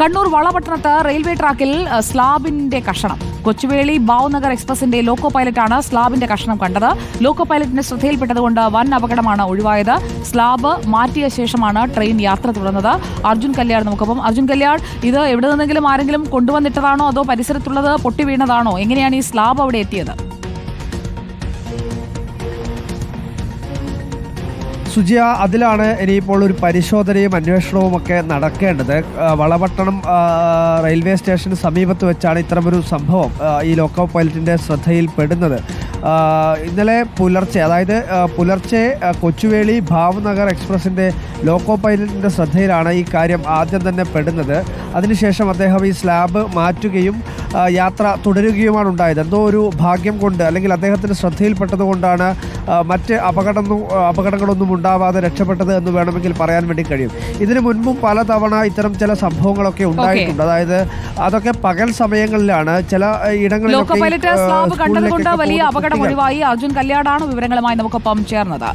Kannur വളപട്ടണത്ത് railway ട്രാക്കിൽ സ്ലാബിന്റെ കഷണം. കൊച്ചുവേളി ഭാവ്നഗർ എക്സ്പ്രസിന്റെ ലോക്കോ പൈലറ്റാണ് സ്ലാബിന്റെ കഷണം കണ്ടത്. ലോക്കോ പൈലറ്റിന്റെ ശ്രദ്ധയിൽപ്പെട്ടതുകൊണ്ട് വൻ അപകടമാണ് ഒഴിവായത്. സ്ലാബ് മാറ്റിയ ശേഷമാണ് ട്രെയിൻ യാത്ര തുടർന്നത്. അർജുൻ കല്യാൺ നമുക്കൊപ്പം. അർജുൻ കല്യാൺ ഇത് എവിടെ നിന്നെങ്കിലും ആരെങ്കിലും കൊണ്ടുവന്നിട്ടതാണോ അതോ പരിസരത്തുള്ളത് പൊട്ടി വീണതാണോ? എങ്ങനെയാണ് ഈ സ്ലാബ് അവിടെ എത്തിയത്? സുജിയ അതിലാണ് ഇനിയിപ്പോൾ ഒരു പരിശോധനയും അന്വേഷണവും ഒക്കെ നടക്കേണ്ടത്. വളപട്ടണം റെയിൽവേ സ്റ്റേഷന് സമീപത്ത് വെച്ചാണ് ഇത്തരമൊരു സംഭവം ഈ ലോക്കോ പൈലറ്റിന്റെ ശ്രദ്ധയിൽപ്പെടുന്നത് ഇന്നലെ പുലർച്ചെ അതായത് പുലർച്ചെ കൊച്ചുവേളി ഭാവ്നഗർ എക്സ്പ്രസിന്റെ ലോക്കോ പൈലറ്റിന്റെ ശ്രദ്ധയിലാണ് ഈ കാര്യം ആദ്യം തന്നെ പെടുന്നത്. അതിനുശേഷം അദ്ദേഹം ഈ സ്ലാബ് മാറ്റുകയും യാത്ര തുടരുകയുമാണ് ഉണ്ടായത്. എന്തോ ഒരു ഭാഗ്യം കൊണ്ട് അല്ലെങ്കിൽ അദ്ദേഹത്തിന്റെ ശ്രദ്ധയിൽപ്പെട്ടതുകൊണ്ടാണ് മറ്റ് അപകടം അപകടങ്ങളൊന്നും ഉണ്ടാവാതെ രക്ഷപ്പെട്ടത് എന്ന് വേണമെങ്കിൽ പറയാൻ വേണ്ടി കഴിയും. ഇതിനു മുൻപും പലതവണ ഇത്തരം ചില സംഭവങ്ങളൊക്കെ ഉണ്ടായിട്ടുണ്ട്. അതായത് അതൊക്കെ പകൽ സമയങ്ങളിലാണ്. ചില ഇടങ്ങളിലൊക്കെ വലിയ അപകടം ഒഴിവായി. അർജുൻ കല്യാടാണ് വിവരങ്ങളുമായി നമുക്കൊപ്പം ചേർന്നത്.